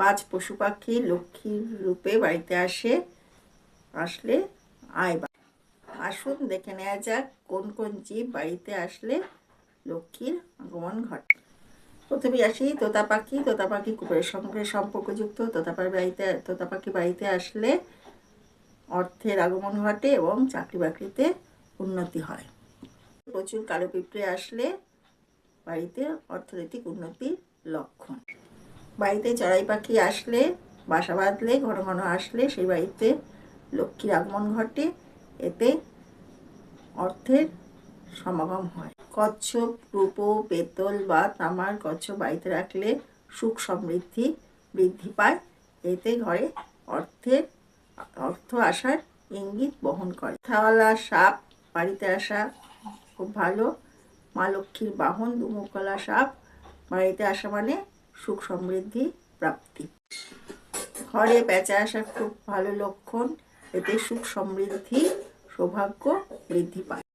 পাঁচ পশু পাখি লক্ষ্মীর রূপে বাড়িতে আসে, আসলে আয় আসুন দেখে নেওয়া যাক কোন কোন জীব বাড়িতে আসলে লক্ষ্মীর আগমন ঘটে। প্রথমে আসি তোতা পাখি। তোতা পাখি কুকুরের সঙ্গে সম্পর্কযুক্ত। তোতা পাখি বাড়িতে, তোতা পাখি বাড়িতে আসলে অর্থের আগমন ঘটে এবং চাকরি বাকরিতে উন্নতি হয়। প্রচুর কালো পিঁপড়ে আসলে বাড়িতে অর্থনৈতিক উন্নতির লক্ষণ। বাড়িতে চড়াই পাখি আসলে, বাসা বাঁধলে, ঘন ঘন আসলে, সেই বাড়িতে লক্ষ্মীর আগমন ঘটে। এতে অর্থের সমাগম হয়। কচ্ছপ, রূপো, পেতল বা তামার কচ্ছপ বাড়িতে রাখলে সুখ সমৃদ্ধি বৃদ্ধি পায়। এতে ঘরে অর্থের, অর্থ আসার ইঙ্গিত বহন করে। থাওয়ালা সাপ, বাড়িতে আসা খুব ভালো। মা লক্ষ্মীর বাহন, দুমুখলা সাপ, বাড়িতে আসা মানে সুখ সমৃদ্ধি প্রাপ্তি। ঘরে পেঁচা আসা খুব ভালো লক্ষণ, এতে সুখ সমৃদ্ধি, সৌভাগ্য বৃদ্ধি পায়।